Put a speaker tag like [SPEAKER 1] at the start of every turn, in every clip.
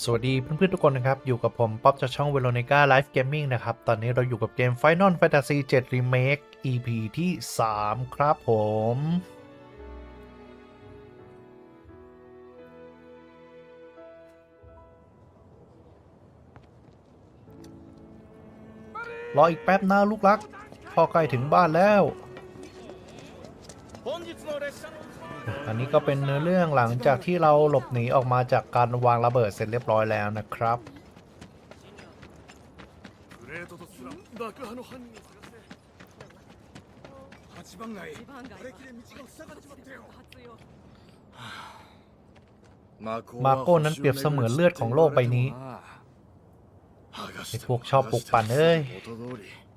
[SPEAKER 1] สวัสดีเพื่อนๆทุกคนนะครับ อยู่กับผม ป๊อบจากช่อง Veronica Live Gaming นะครับ ตอนนี้เราอยู่กับเกม Final Fantasy 7 Remake EP ที่ 3 ครับผม รออีกแป๊บนะลูกรักพ่อใกล้ถึงบ้านแล้ว อันนี้ก็เป็นเนื้อเรื่องหลังจากที่เราหลบหนีออกมาจากการวางระเบิดเสร็จเรียบร้อยแล้วนะครับ มาโก้นั้นเปรียบเสมือนเลือดของโลกใบนี้ไอพวกชอบปลุกปั่นเอ้ย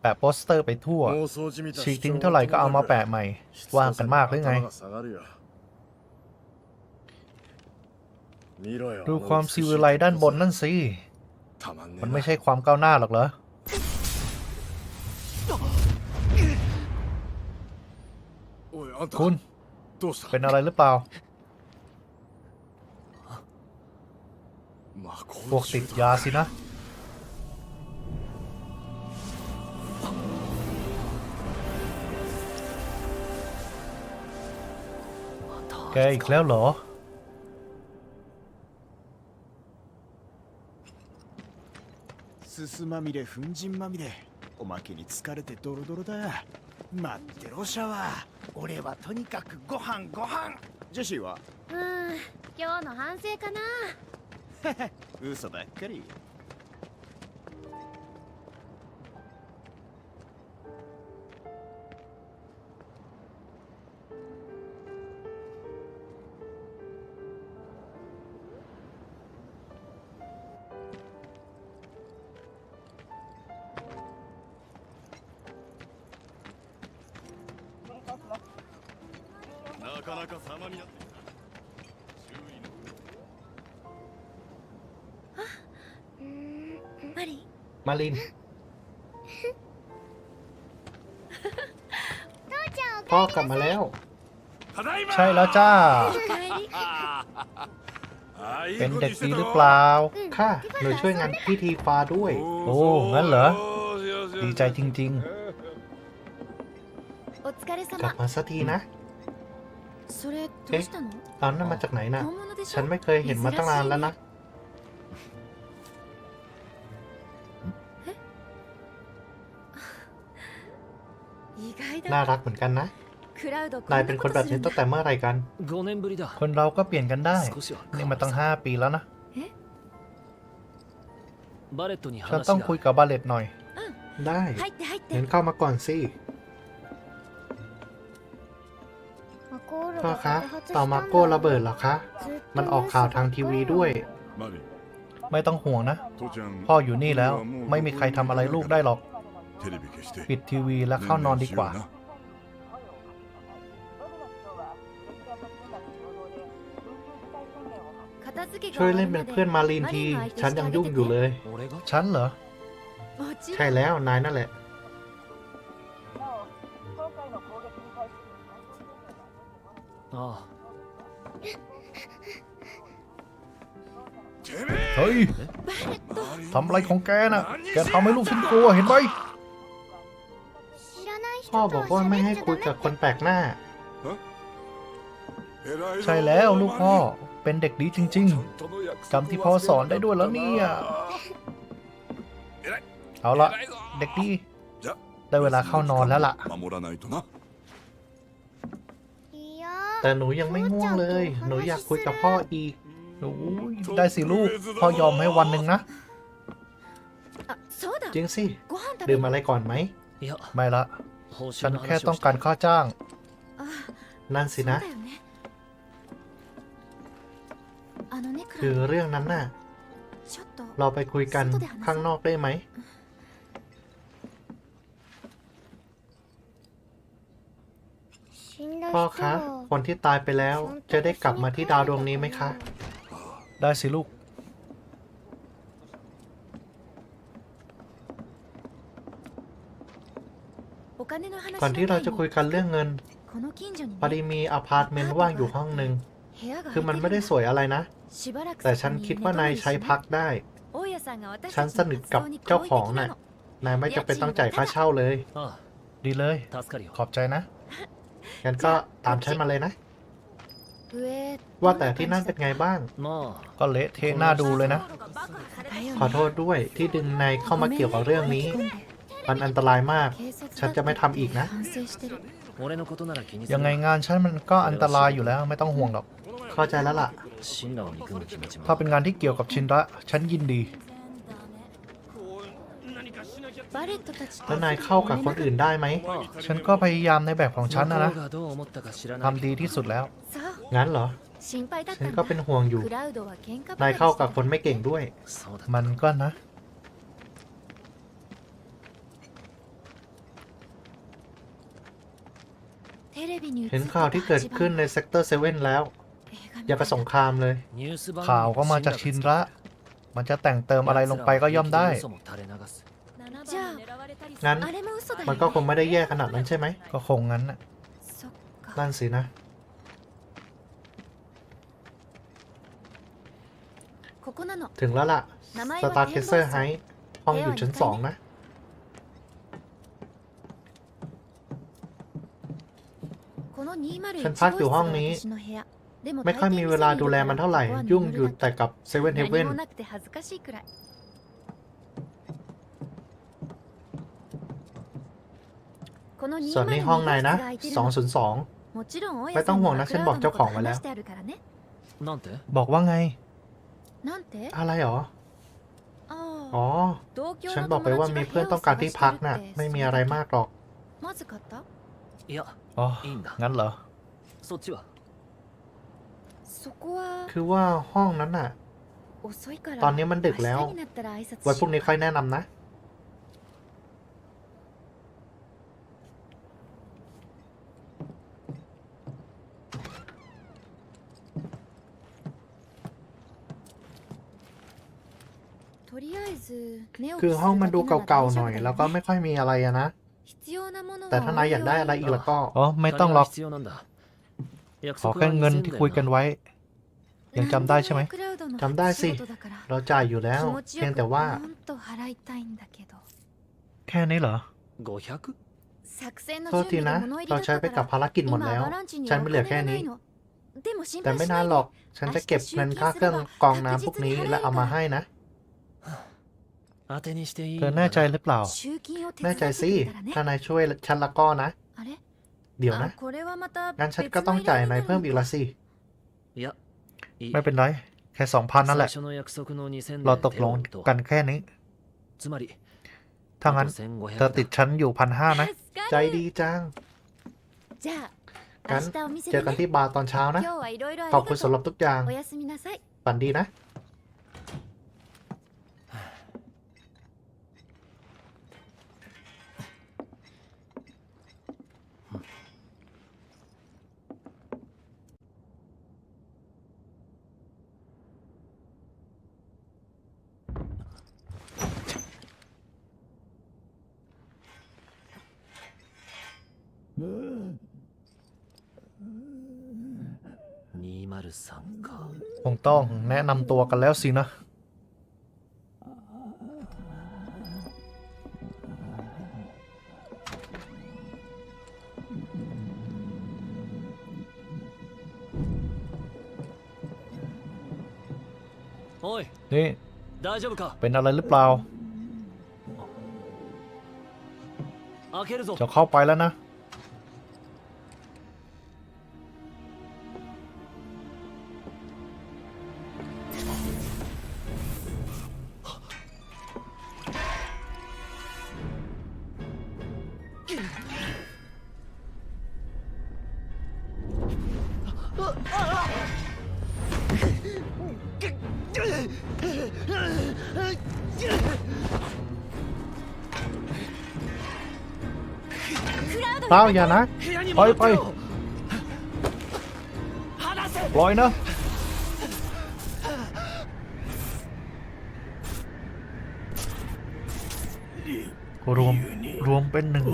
[SPEAKER 1] แปะโปสเตอร์ไปทั่วฉีกทิ้งเท่าไหร่ก็เอามาแปะใหม่ ว่างกันมากหรือไง ดูความซีวิไลด้านบนนั่นสิ มันไม่ใช่ความก้าวหน้าหรอกเหรอ คุณ เป็นอะไรหรือเปล่า พวกติดยาสินะ แกอีกแล้วเหรอ
[SPEAKER 2] すすまみれ粉塵まみれ。おまけに疲れてドロドロだ。待ってろシャワー。俺はとにかくご飯ご飯。ジェシーは？
[SPEAKER 3] うーん今日の反省かな。
[SPEAKER 2] 嘘ばっかり
[SPEAKER 1] มาลิน พ่อกลับมาแล้ว ใช่แล้วจ้า เป็นเด็กดีหรือเปล่า ค่ะ หนูช่วยงานพิธีฟาด้วย โอ้ งั้นเหรอ ดีใจจริง ๆ กลับมาสักทีนะ
[SPEAKER 3] เอ๊ะ
[SPEAKER 1] ตอนนั้นมาจากไหนนะ ฉันไม่เคยเห็นมาตั้งนานแล้วนะ น่ารักเหมือนกันนะ นายเป็นคนแบบนี้ตั้งแต่เมื่อไรกัน คนเราก็เปลี่ยนกันได้ นี่มาตั้งห้าปีแล้วนะเราต้องคุยกับบาเลตหน่อย ได้งั้นเข้ามาก่อนสิพ่อคะ ต่อมาโก้ระเบิดเหรอคะ มันออกข่าวทางทีวีด้วย ไม่ต้องห่วงนะ พ่ออยู่นี่แล้ว ไม่มีใครทำอะไรลูกได้หรอก ปิดทีวีแล้วเข้านอนดีกว่า ช่วยเล่นเป็นเพื่อนมารีนที ฉันยังยุ่งอยู่เลย ฉันเหรอ ใช่แล้ว นายนั่นแหละ เฮ้ย ทำอะไรของแกน่ะ แกทำให้ลูกฉันกลัวเห็นไหมพ่อบอกว่าไม่ให้คุยกับคนแปลกหน้า ใช่แล้วลูกพ่อ เป็นเด็กดีจริง
[SPEAKER 4] ๆ
[SPEAKER 1] จำที่พ่อสอนได้ด้วยแล้วเนี่ย เอาละเด็กดี ได้เวลาเข้านอนแล้วล่ะ แต่หนูยังไม่ง่วงเลย หนูอยากคุยกับพ่ออีกหได้สิลูก พ่อยอมให้วันหนึ่งนะ จริงสิ ดื่มอะไรก่อนไหม ไม่ละ ฉันแค่ต้องการค่าจ้าง นั่นสินะ คือเรื่องนั้นน่ะ เราไปคุยกันข้างนอกได้ไหม พ่อคะ คนที่ตายไปแล้วจะได้กลับมาที่ดาวดวงนี้ไหมคะ ได้สิลูก ก่อนที่เราจะคุยกันเรื่องเงินพอดีมีอพาร์ตเมนต์ว่างอยู่ห้องหนึ่ง คือมันไม่ได้สวยอะไรนะ แต่ฉันคิดว่านายใช้พักได้ ฉันสนิทกับเจ้าของนะ่ะ นายไม่จำเป็นต้องจ่ายค่าเช่าเลย ดีเลย ขอบใจนะ งั้นก็ตามฉันมาเลยนะ ว่าแต่ที่นั่นเป็นไงบ้าง ก็เละเทะน่าดูเลยนะ ขอโทษด้วยที่ดึงนายเข้ามาเกี่ยวกับเรื่องนี้ มันอันตรายมาก ฉันจะไม่ทำอีกนะ ยังไงงานฉันมันก็อันตรายอยู่แล้วไม่ต้องห่วงหรอก เข้าใจแล้วล่ะถ้าเป็นงานที่เกี่ยวกับชินระฉันยินดีถ้านายเข้ากับคนอื่นได้ไหม ฉันก็พยายามในแบบของฉันนะ
[SPEAKER 5] 向นะ
[SPEAKER 1] ทำดีที่สุดแล้วงั้นเหรอฉันก็เป็นห่วงอยู่นายเข้ากับคนไม่เก่งด้วยมันก็นะเห็นข่าวที่เกิดขึ้นในเซกเตอร์เซเว่นแล้ว อย่าไปสงครามเลย ข่าวก็มาจากชินระ มันจะแต่งเติมอะไรลงไปก็ย่อมได้ งั้นมันก็คงไม่ได้แย่ขนาดนั้นใช่ไหม ก็คงงั้นน่ะ นั่นสินะ ถึงแล้วล่ะ สตาร์เคเซอร์ไฮห้องอยู่ชั้นสองนะฉันพักอยู่ห้องนี้ ไม่ค่อยมีเวลาดูแลมันเท่าไหร่ ยุ่งอยู่แต่กับเซเว่นเฮเว่นส่วนนี้ห้องนายนะ
[SPEAKER 3] 202
[SPEAKER 1] ไม่ต้องห่วงนะฉันบอกเจ้าของไว้แล้ว บอกว่าไง อะไรหรอ อ๋อ ฉันบอกไปว่ามีเพื่อนต้องการที่พักนะ่ะ ไม่มีอะไรมากหรอก อ๋อ งั้นเหรอ คือว่าห้องนั้นน่ะ ตอนนี้มันดึกแล้ววั
[SPEAKER 3] น
[SPEAKER 1] พรุ่งนี้ค่อยแนะนำนะ คือห้องมันดูเก่าๆหน่อย แล้วก็ไม่ค่อยมีอะไรนะ แต่ถ้านายอยากได้อะไรอีกแล้วก็ อ๋อ ไม่ต้องล็อก ขอแค่เงินที่คุยกันไว้ ยังจำได้ใช่ไหมจำได้สิ เราจ่ายอยู่แล้ว เพียงแต่ว่า แค่นี้เหรอโทษทีนะ เราใช้ไปกับภารกิจหมดแล้ว ฉันไม่เหลือแค่นี้ แต่ไม่นานหรอก ฉันจะเก็บเงินค่าเครื่องกองน้ำพวกนี้และเอามาให้นะ เธอแน่ใจหรือเปล่า แน่ใจสิ ถ้านายช่วยฉันละก็นะ เดี๋ยวนะ งั้นฉันก็ต้องจ่ายนายเพิ่มอีกละสิ ไม่เป็นไร แค่สองพันนั่นแหละ เราตกลงกันแค่นี้ ถ้างั้นเธอติดฉันอยู่พันห้านะ ใจดีจัง
[SPEAKER 3] กั
[SPEAKER 1] นเจอกันที่บาร์ตอนเช้านะ ขอบคุณสำหรับทุกอย่างฝันดีนะ ต้องแนะนำตัวกันแล้วสินะ
[SPEAKER 5] おい
[SPEAKER 1] นี่
[SPEAKER 5] 大丈夫か
[SPEAKER 1] เป็นอะไรหรือเปล่า
[SPEAKER 5] 開けるぞ
[SPEAKER 1] จะเข้าไปแล้วนะ ป้าอย่านะไป
[SPEAKER 5] ไป
[SPEAKER 1] ปล่อยนะรวมรวมเป็นหนึ่ง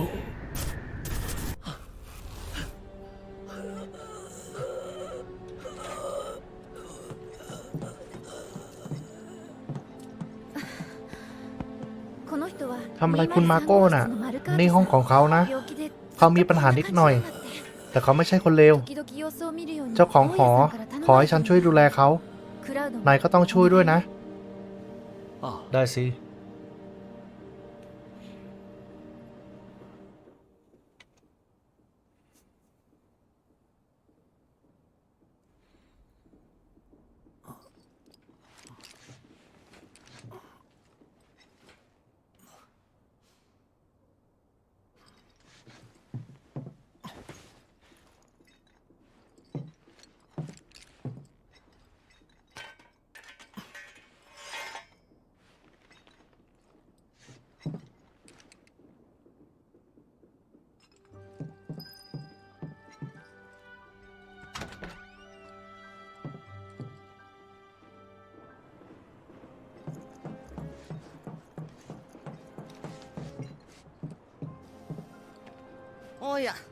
[SPEAKER 1] ทำอะไรคุณมาโก้น่ะ นี่ห้องของเขานะ เขามีปัญหานิดหน่อย แต่เขาไม่ใช่คนเลว เจ้าของหอ ขอให้ฉันช่วยดูแลเขา นายก็ต้องช่วยด้วยนะ
[SPEAKER 5] あ
[SPEAKER 1] ได้สิ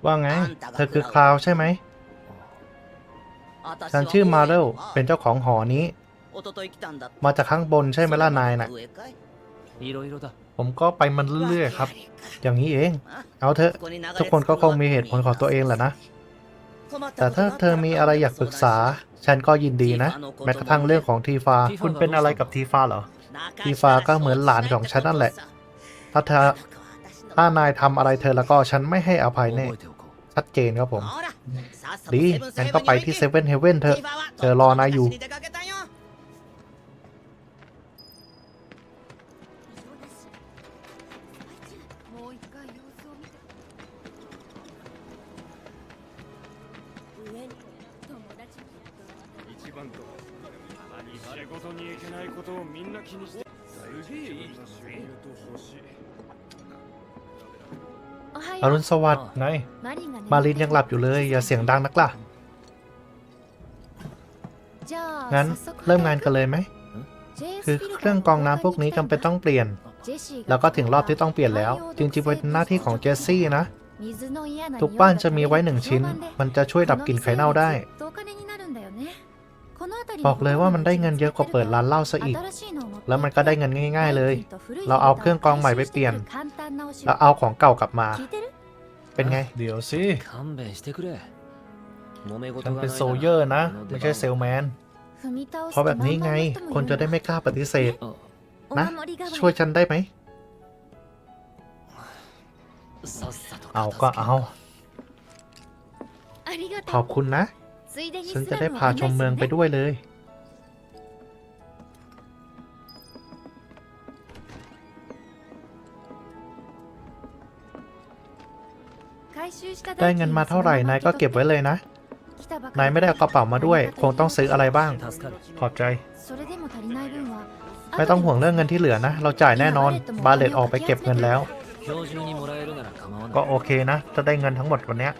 [SPEAKER 1] ว่าไง เธอคือคลาวใช่ไหม ฉันชื่อมาเรลเป็นเจ้าของหอนี้ มาจากข้างบนใช่ไหมล่ะนายน่ะ ผมก็ไปมันเรื่อยๆครับ อย่างนี้เอง เอาเถอะ ทุกคนก็คงมีเหตุผลของตัวเองแหละนะ แต่ถ้าเธอมีอะไรอยากปรึกษา ฉันก็ยินดีนะ แม้กระทั่งเรื่องของทีฟา คุณเป็นอะไรกับทีฟาเหรอ
[SPEAKER 6] ทีฟาก็เหมือนหลานของฉันนั่นแหละ
[SPEAKER 1] ถ้าเธอ ถ้านายทำอะไรเธอแล้วก็ฉันไม่ให้อภัยแน่
[SPEAKER 5] 覚えておこう
[SPEAKER 1] ชัดเจนครับผม
[SPEAKER 6] ดี
[SPEAKER 1] ดี
[SPEAKER 6] งั้
[SPEAKER 1] งั้
[SPEAKER 6] น
[SPEAKER 1] น
[SPEAKER 6] ก็
[SPEAKER 1] ก็
[SPEAKER 6] ไป
[SPEAKER 1] ไป
[SPEAKER 6] ที่
[SPEAKER 1] ที่
[SPEAKER 6] เซ
[SPEAKER 1] เซ
[SPEAKER 6] เว่
[SPEAKER 1] เว่
[SPEAKER 6] น
[SPEAKER 1] น
[SPEAKER 6] เฮ
[SPEAKER 1] เฮ
[SPEAKER 6] เว่
[SPEAKER 1] เว่
[SPEAKER 6] น
[SPEAKER 1] น
[SPEAKER 6] เถ
[SPEAKER 1] เถ
[SPEAKER 6] อะ
[SPEAKER 1] อะ
[SPEAKER 6] เธอรอนายอยู่
[SPEAKER 3] もう一回様子を見て上に友達
[SPEAKER 4] 一番とたまに仕事に行けないことをみんな気にしてすげえいい収入と欲しい
[SPEAKER 3] おはよう
[SPEAKER 1] อรุณสวัสดิ์ไา
[SPEAKER 3] ย
[SPEAKER 1] มารินยังหลับอยู่เลย อย่าเสียงดังนักล่ะ งั้นเริ่มงานกันเลยไหม คือเครื่องกรองน้ำพวกนี้จำเป็นต้องเปลี่ยน แล้วก็ถึงรอบที่ต้องเปลี่ยนแล้ว จริงๆเป็นหน้าที่ของเจสซี่นะ ทุกบ้านจะมีไว้หนึ่งชิ้น มันจะช่วยดับกลิ่นไข่เน่าได้ บอกเลยว่ามันได้เงินเยอะกว่าเปิดร้านเหล้าซะอีก แล้วมันก็ได้เงินง่าย ๆเลย เรา
[SPEAKER 3] เอาเค
[SPEAKER 1] รื่อ
[SPEAKER 3] ง
[SPEAKER 1] กรอ
[SPEAKER 3] ง
[SPEAKER 1] ใหม่ไปเปลี่ยน แล้วเอาของเก่ากลับมา เป็นไง
[SPEAKER 5] เดี๋ยวสิ
[SPEAKER 1] ฉันเป็นโซเยอร์นะ ไม่ใช่เซลแมน
[SPEAKER 3] เพ
[SPEAKER 1] ราะแบ
[SPEAKER 3] บ
[SPEAKER 1] นี้ไง ค
[SPEAKER 3] น
[SPEAKER 1] จะได้
[SPEAKER 3] ไม่
[SPEAKER 1] กล้าปฏิเสธ นะ
[SPEAKER 3] ช่ว
[SPEAKER 1] ยฉันได้ไหม เอาก็เอา ขอบคุณนะ ฉันจะได้พาชมเมือ
[SPEAKER 3] ง
[SPEAKER 1] ไปด้วยเลย ได้เงินมาเท่าไหร่นายก็เก็บไว้เลยนะ นา
[SPEAKER 3] ย
[SPEAKER 1] ไม่
[SPEAKER 3] ได้
[SPEAKER 1] กระเป๋ามาด้ว
[SPEAKER 3] ย
[SPEAKER 1] คงต้องซื้ออะไรบ้าง ขอบใจ
[SPEAKER 3] ไม่ต้อ
[SPEAKER 1] ง
[SPEAKER 3] ห่วงเรื่อ
[SPEAKER 1] ง
[SPEAKER 3] เงินที่เหลือนะ เราจ่า
[SPEAKER 1] ย
[SPEAKER 3] แน่
[SPEAKER 1] น
[SPEAKER 3] อ
[SPEAKER 1] น
[SPEAKER 3] บาเลตอ
[SPEAKER 1] อก
[SPEAKER 3] ไปเก็บเงินแล้
[SPEAKER 1] ว ก็โอเคนะ จะได้เงินทั้งหมดวันนี้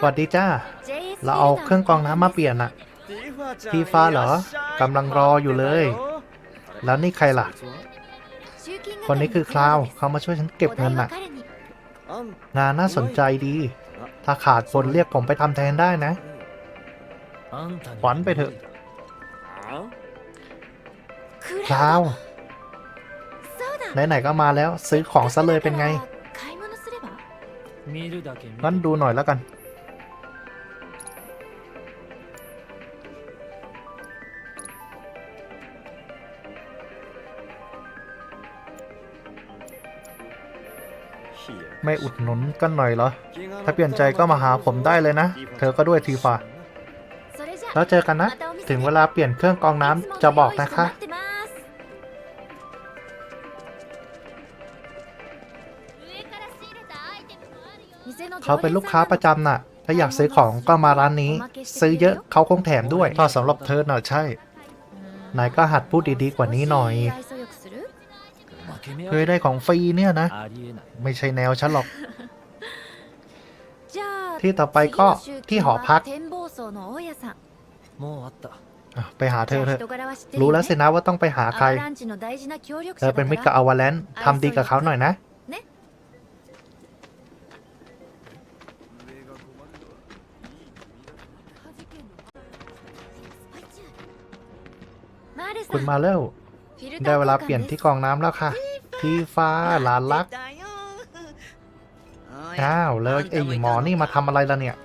[SPEAKER 1] สวัสดีจ้า เราเอาเครื่องกรองน้ำมาเปลี่ยนอะทีฟ้าเหรอกำลังรออยู่เลย แล้วนี่ใครล่ะ
[SPEAKER 3] ค
[SPEAKER 1] นนี้
[SPEAKER 3] คื
[SPEAKER 1] อ
[SPEAKER 3] ค
[SPEAKER 1] ลาว
[SPEAKER 3] เขา
[SPEAKER 1] มาช่วยฉันเก็บเงิน
[SPEAKER 3] น่ะ
[SPEAKER 1] งานน่าสนใจดี ถ้าขาดคนเรียกผมไปทำแทนได้นะ
[SPEAKER 5] ข
[SPEAKER 1] วัญไปเถอะคลา
[SPEAKER 3] ว
[SPEAKER 1] ไหนๆก็มาแล้วซื้อของซะเลยเป็นไงงั้นดูหน่อยแล้วกัน ไม่อุดหนุนกันหน่อยเหรอ ถ้าเปลี่ยนใจก็มาหาผมได้เลยนะ เธอก็ด้วยทีฟ้า
[SPEAKER 3] แล้
[SPEAKER 1] ว
[SPEAKER 3] เจอกั
[SPEAKER 1] นนะ
[SPEAKER 3] ถึงเวลา
[SPEAKER 1] เปลี่ยนเครื่องกองน้ำจะบอ
[SPEAKER 3] ก
[SPEAKER 1] นะ
[SPEAKER 3] คะ
[SPEAKER 1] เขา
[SPEAKER 3] เป็น
[SPEAKER 1] ลูกค้าป
[SPEAKER 3] ระ
[SPEAKER 1] จำน่ะ ถ้าอยากซื้อของก็มาร้านนี้ ซื้อเยอะเขาคงแถมด้วย ถ้าสำหรับเธอน่ะใช่ นายก็หัดพูดดีๆกว่านี้หน่อย เคยได้ของฟรีเนี่ยนะ ไม่ใช่แนวฉันหรอก
[SPEAKER 3] ที่ต่อไปก็ที่หอพัก
[SPEAKER 1] ไปหาเธอเถอะรู้แล้
[SPEAKER 3] ว
[SPEAKER 1] สินะว่าต้องไปหาใครเธอเป็
[SPEAKER 3] น
[SPEAKER 1] มิตรกับอวาแลนทำดีกับเขาหน่อยนะคุณมาเร็วได้เวลาเปลี่ยนที่กองน้ำแล้วค่ะ ชี้ฟ้าหลานรัก อ้าวแล้วไอ้หมอนี่มาทำอะไรล่ะเนี่ย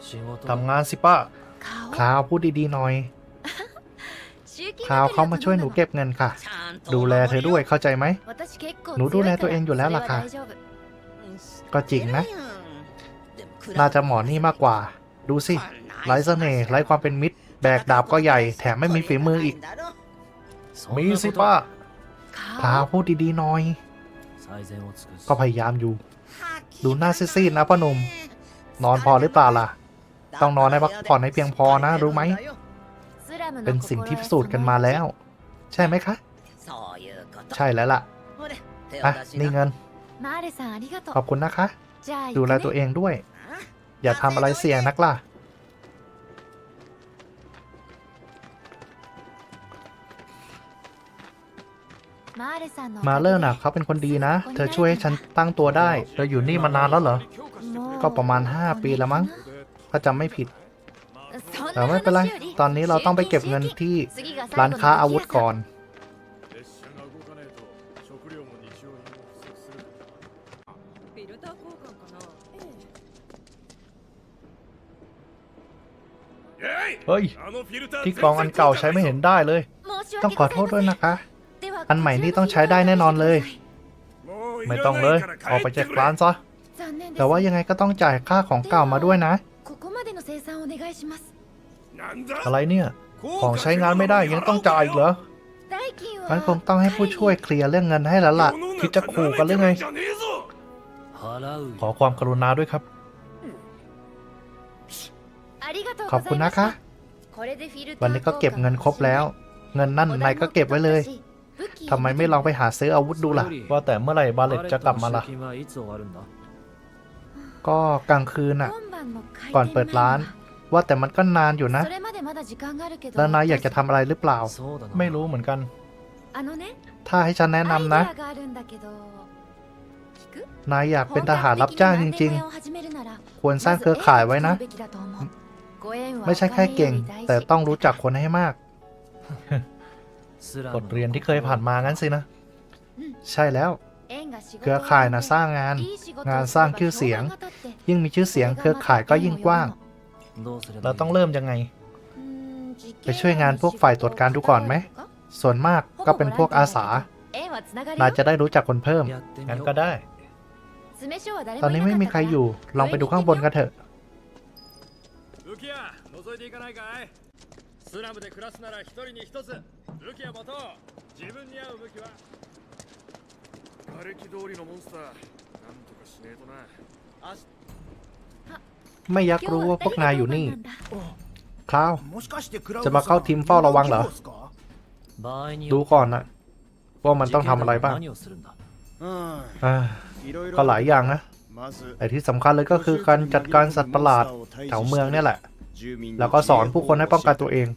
[SPEAKER 1] ทำงานสิป้าข่าวพูดดีๆหน่อยข่าวเขามาช่วยหนูเก็บเงินค่ะ ดูแลเธอด้วยเข้าใจไหม หนูดูแลตัวเองอยู่แล้วล่ะค่ะ ก็จริงนะ น่าจะหมอนี่มากกว่า ดูสิไร้เสน่ห์ไร้ความเป็นมิตร แบกดาบก็ใหญ่ แถมไม่มีฝีมืออีก มีสิป้าข่าวพูดดีๆหน่อย ก็พยายามอยู่ ดูหน้าซีดๆนะพ่อหนุ่ม นอนพอหรือเปล่าล่ะ ต้องนอนให้พักผ่อนให้เพียงพอนะรู้ไหม เป็นสิ่งที่พิสูจน์กันมาแล้ว ใช่ไหมคะ ใช่แล้วล่ะอะนี่เงิน ขอบคุณนะคะ ดูแลตัวเองด้วย อย่าทำอะไรเสี่ยงนักล่ะ มาเลอร์น่ะเขาเป็นคนดีนะ เธอช่วยให้ฉันตั้งตัวได้เธออยู่นี่มานานแล้วเหรอ ก็ประมาณ 5 ปีแล้วมั้ง ถ้าจำไม่ผิด แต่ไม่เป็นไร ตอนนี้เราต้องไปเก็บเงินที่ร้านค้าอาวุธก่อนเฮ้ย ที่กองอันเก่าใช้ไม่เห็นได้เลย ต้องขอโทษด้วยนะคะ อันใหม่นี่ต้องใช้ได้แน่นอนเลย ไม่ต้องเลย ออกไปจากร้านซะ แต่ว่ายังไงก็ต้องจ่ายค่าของเก่ามาด้วยนะ อะไรเนี่ย ของใช้งานไม่ได้ยังต้องจ่ายอีกเหรอมันคงต้องให้ผู้ช่วยเคลียร์เรื่องเงินให้แล้วล่ะคิดจะขู่กันหรือไง ขอความกรุณาด้วยครับ ขอบคุณนะคะ วันนี้ก็เก็บเงินครบแล้ว เงินนั่นนายก็เก็บไว้เลย ทำไมไม่ลองไปหาซื้ออาวุธดูล่ะ ว่าแต่เมื่อไหร่บาเลตจะกลับมาล่ะ ก็กลางคืนน่ะ ก่อนเปิดร้าน ว่าแต่มันก็นานอยู่นะ แล้วนายอยากจะทำอะไรหรือเปล่า ไม่รู้เหมือนกัน ถ้าให้ฉันแนะนำนะ นายอยากเป็นทหารรับจ้างจริง ๆ ควรสร้างเครือข่ายไว้นะ ไม่ใช่แค่เก่ง แต่ต้องรู้จักคนให้มาก บทเรียนที่เคยผ่านมางั้นสินะ ใช่แล้ว
[SPEAKER 3] เค
[SPEAKER 1] รือ
[SPEAKER 3] ข่า
[SPEAKER 1] ย
[SPEAKER 3] นะสร้า
[SPEAKER 1] งงาน
[SPEAKER 3] งา
[SPEAKER 1] น
[SPEAKER 3] สร้า
[SPEAKER 1] ง
[SPEAKER 3] ชื่อเสียง
[SPEAKER 1] ยิ่งมีชื่อเสียง เครือข่ายก็ยิ่งกว้าง เราต้องเริ่มยังไง
[SPEAKER 3] ไปช่วยงานพวกฝ่ายตรวจการดูก่อนไหม
[SPEAKER 1] ส่วนมากก็เป็นพวกอาสานาจะได้รู้จักคนเพิ่ม งั้นก็ได้
[SPEAKER 3] ตอ
[SPEAKER 1] นนี้
[SPEAKER 3] ไม่
[SPEAKER 1] มี
[SPEAKER 3] ใครอ
[SPEAKER 1] ยู่ ลองไปดูข้างบนกันเถอะ
[SPEAKER 4] スラムで暮らすなら一人に一つ武器屋持とう自分に合う武器は瓦礫通りのモンスターなんとかしねえとな
[SPEAKER 1] ไม่อยากรู้ว่าพวกนายอยู่นี่ คราว
[SPEAKER 2] もしかしてクラウ
[SPEAKER 1] จะมาเข้าทีมเฝ้าระวังเหรอ
[SPEAKER 5] 場合に
[SPEAKER 1] ดู
[SPEAKER 5] よって
[SPEAKER 1] ก่อนนะว่ามันต้องทำอะไรบ้าง
[SPEAKER 5] 何をするんだ
[SPEAKER 2] うん
[SPEAKER 1] อ่า
[SPEAKER 2] いろいろ
[SPEAKER 1] ก็หลายอย่างนะ
[SPEAKER 2] まず
[SPEAKER 1] แต่ที่สำคัญเลยก็คือการจัดการสัตว์ประหลาดแถวเมืองเนี่ยแหละ แล้วก็สอนผู้คนให้ป้องกันตัวเอง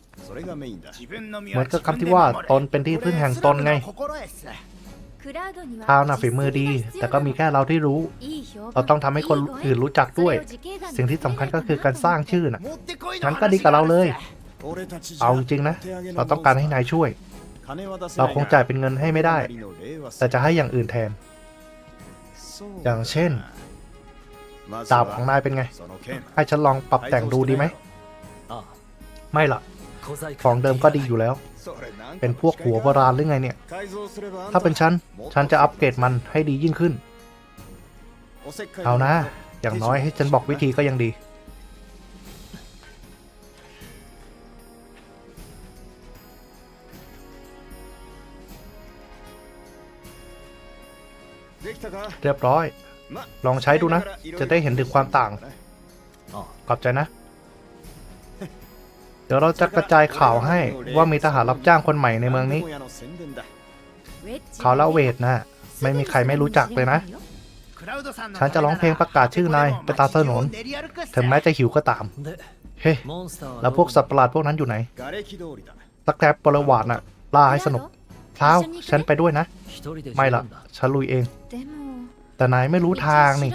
[SPEAKER 1] เหมือนกับคำที่ว่าตนเป็นที่พึ่งแห่งตนไงคราวน่ะฝีมือดี แต่ก็มีแค่เราที่รู้ เราต้องทำให้คนอื่นรู้จักด้วย สิ่งที่สำคัญก็คือการสร้างชื่อน่ะงั้นก็ดีกับเราเลย เอาจริงๆนะ เราต้องการให้นายช่วย เราคงจ่ายเป็นเงินให้ไม่ได้ แต่จะให้อย่างอื่นแทน อย่างเช่นดาบของนายเป็นไง ให้ฉันลองปรับแต่งดูดีไหม
[SPEAKER 5] あ
[SPEAKER 1] ไม่ละของเดิมก็ดีอยู่แล้ว เป็นพวกหัวโบราณหรือไงเนี่ย ถ้าเป็นฉัน ฉันจะอัปเกรดมันให้ดียิ่งขึ้น เอานะ อย่างน้อยให้ฉันบอกวิธีก็ยังดี เรียบร้อย ลองใช้ดูนะ จะได้เห็นถึงความต่าง ขอบใจนะ ดี๋ยวเราจะกระจายข่าวให้ว่ามีทหารรับจ้างคนใหม่ในเมืองนี้ เขาละเวทนะไม่มีใครไม่รู้จักเลยนะ ฉันจะร้องเพลงประกาศชื่อนายไปตามถนนถึงแม้จะหิวก็ตาม เฮ้แล้วพวกสัตว์ประหลาดพวกนั้นอยู่ไหนตะแกรบประวัติน่ะลาให้สนุกเท้าฉันไปด้วยนะ ไม่ละฉันลุยเอง แต่นายไม่รู้ทางนี่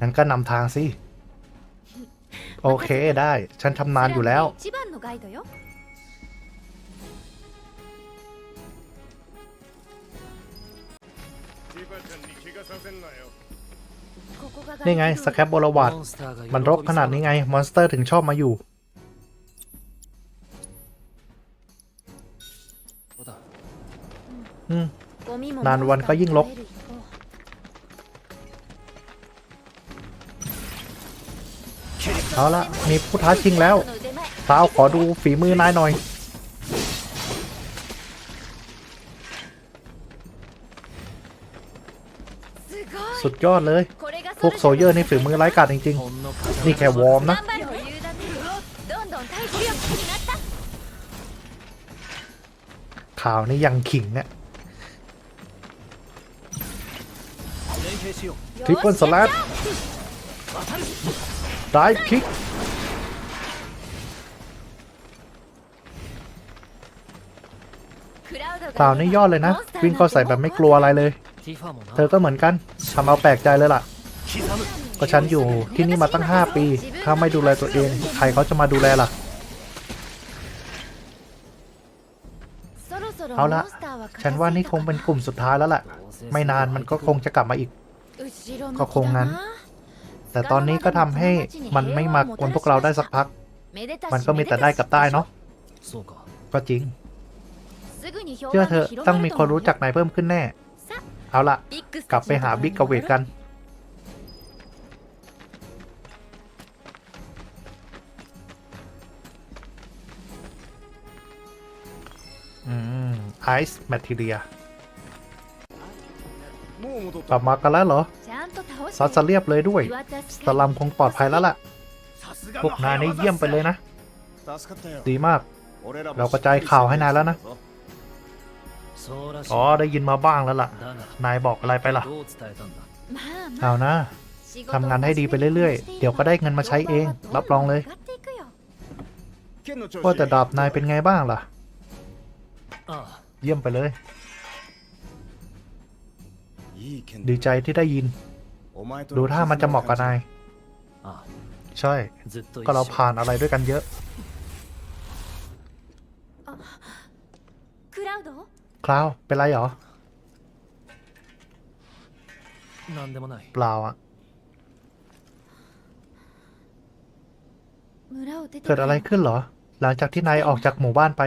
[SPEAKER 1] งั้นก็นำทางสิ โอเคได้ ฉันทำนานอยู่แล้ว นี่ไงสแคปโบลวั
[SPEAKER 5] ต
[SPEAKER 1] มันรกขนาดนี้ไง มอนสเตอร์ถึงชอบมาอยู่ นานวันก็ยิ่งรก เอาละมีผู้ท้าชิงแล้วสาวขอดูฝีมือนายหน่อย สุดยอดเลย พวกโซเยอร์ในฝีมือไร้กาดจริง ๆ นี่แค่วอร์มนะข่าวนี้ยังขิงนะทริปเปิลสลัด ซ้ายคิกสาวนี่ยอดเลยนะ วิ่งก็ใส่แบบไม่กลัวอะไรเลย เธอก็เหมือนกันทำเอาแปลกใจเลยล่ะ ก็ฉันอยู่ที่นี่มาตั้ง 5 ปี ถ้าไม่ดูแลตัวเอง ใครเขาจะมาดูแลล่ะ เอาละ ฉันว่านี่คงเป็นกลุ่มสุดท้ายแล้วล่ะ ไม่นานมันก็คงจะกลับมาอีก ก็คงงั้น แต่ตอนนี้ก็ทำให้มันไม่มากวนพวกเราได้สักพัก มันก็มีแต่ได้กับใต้เนาะก็จริง เชื่อเธอต้องมีคนรู้จักนายเพิ่มขึ้นแน่ เอาละกลับไปหาบิ๊กกับเวทกันอืมไอซ์แมทเทียกลับมากันแล้วเหรอ ซัดซะเรียบเลยด้วย สลัมคงปลอดภัยแล้วล่ะ พวกนายนี่เยี่ยมไปเลยนะ ดีมาก เรากระจายข่าวให้นายแล้วนะ อ๋อ ได้ยินมาบ้างแล้วล่ะ นายบอกอะไรไปล่ะ เอานะ ทำงานให้ดีไปเรื่อยๆ เดี๋ยวก็ได้เงินมาใช้เอง รับรองเลย ว่าแต่ดาบนายเป็นไงบ้างล่ะ เยี่ยมไปเลย ดีใจที่ได้ยิน ดูถ้ามันจะเหมาะกับนายใช่ ก็เราผ่านอะไรด้วยกันเยอะคลาวเป็นไรเหรอเปล่าอะเกิดอะไรขึ้นเหรอ หลังจากที่นายออกจากหมู่บ้านไป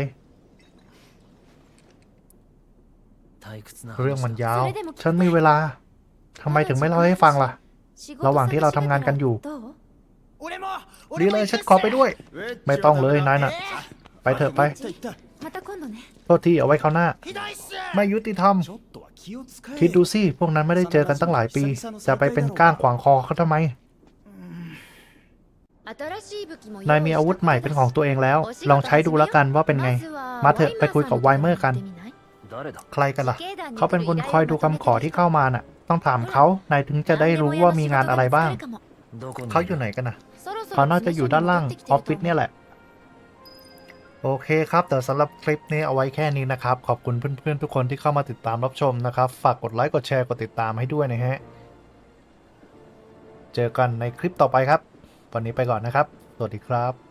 [SPEAKER 1] เรื่องมันยาว ฉันไม่เวลา ทำไมถึงไม่เล่าให้ฟังล่ะ ระหว่างที่เราทำงานกันอยู่ดีเลยฉันขอไปด้วย ไม่ต้องเลยนายน่ะ ไปเถอะไปโทษทีเอาไว้คราวหน้า ไม่ยุติธรรม คิดดูสิ พวกนั้นไม่ได้เจอกันตั้งหลายปี จะไปเป็นก้างขวางคอเขาทำไม นายมีอาวุธใหม่เป็นของตัวเองแล้ว ลองใช้ดูละกันว่าเป็นไง มาเถอะไปคุยกับไวเมอร์กัน ใครกันล่ะ เขาเป็นคนคอยดูคำขอที่เข้ามาน่ะ ต้องถามเขานายถึงจะได้รู้ว่ามีงานอะไรบ้าง เขาอยู่ไหนกันนะเขาน่าจะอยู่ด้านล่างออฟฟิศเนี่ยแหละ โอเคครับแต่สำหรับคลิปนี้เอาไว้แค่นี้นะครับ ขอบคุณเพื่อนๆทุกคนที่เข้ามาติดตามรับชมนะครับ ฝากกดไลค์กดแชร์กดติดตามให้ด้วยนะฮะ เจอกันในคลิปต่อไปครับ วันนี้ไปก่อนนะครับ สวัสดีครับ